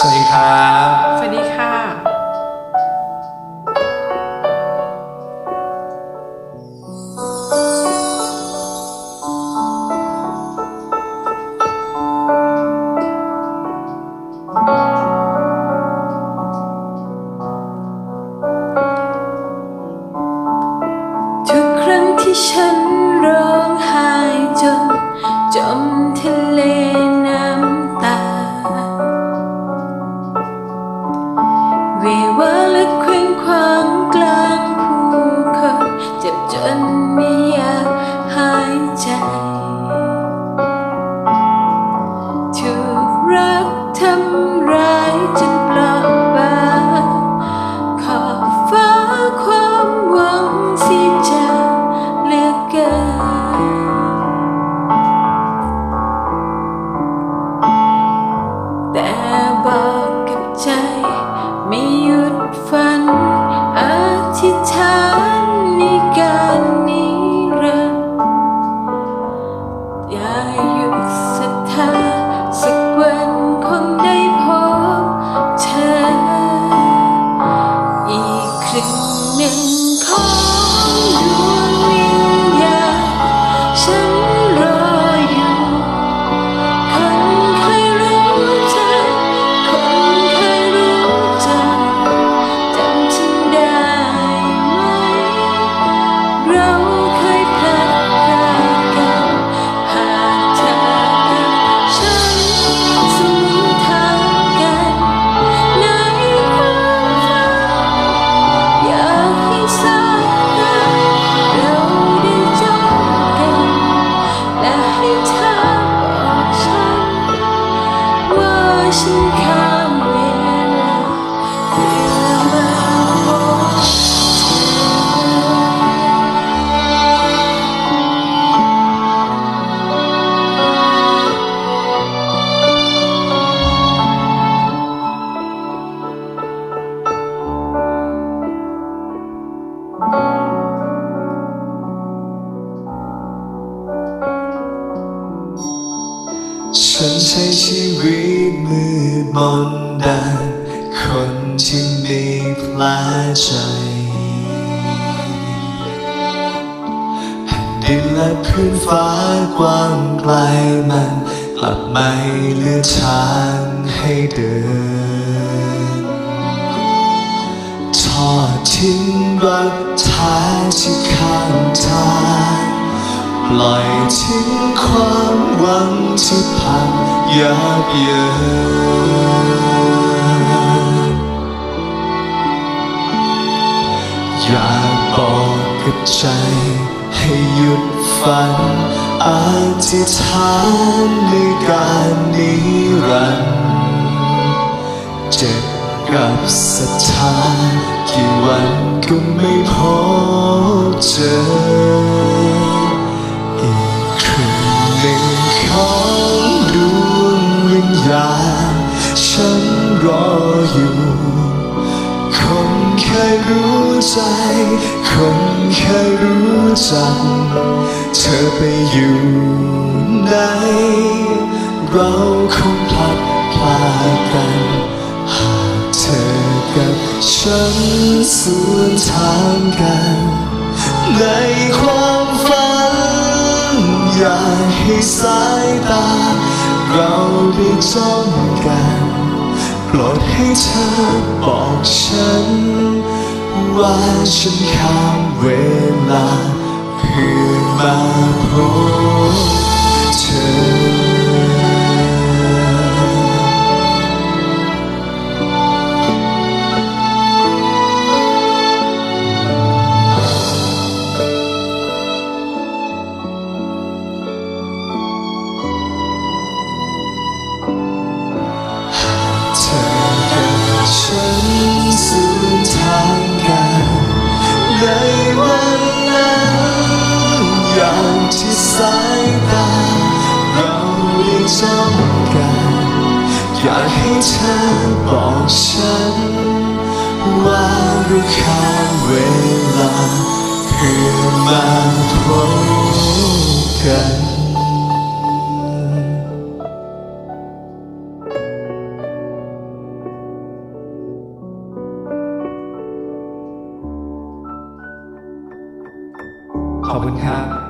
สวัสดีครับ สวัสดีค่ะ ทุกครั้งที่ฉันร้องไห้จนจมทะเล ห ฉันใช้ชีวิตมืดมนดันคนที่มีแผลใจแผ่นดินและพื้นฟ้ากว้างไกลมันกลับไม่เลือทางให้เดิน อดทิ้งรักแท้ที่ข้างทางปล่อยทิ้งความหวังที่พังยับเยินอยากบอกกับใจให้หยุดฝันอธิษฐานในการนิรันดร์เจ็บกับศรัทธากี่ วันก็ไม่พบเจอ อีกครึ่งหนึ่งของดวงวิญญาณฉันรออยู่ คนเคยรู้ใจ คนเคยรู้จัก เธอไปอยู่ไหนเราคงพลัดพลาดกัน หากเธอ กับฉันสวนทางกัน ในความฝัน อยากให้สายตา เราได้จ้องกันโปรดให้เธอบอกฉัน ว่าฉันข้ามเวลาเพื่อมาพบ อย่างที่สายตาเราได้จ้องกันอยากให้เธอบอกฉัน ว่ารู้ค่าเวลาคือมาพบกันขอบคุณครับ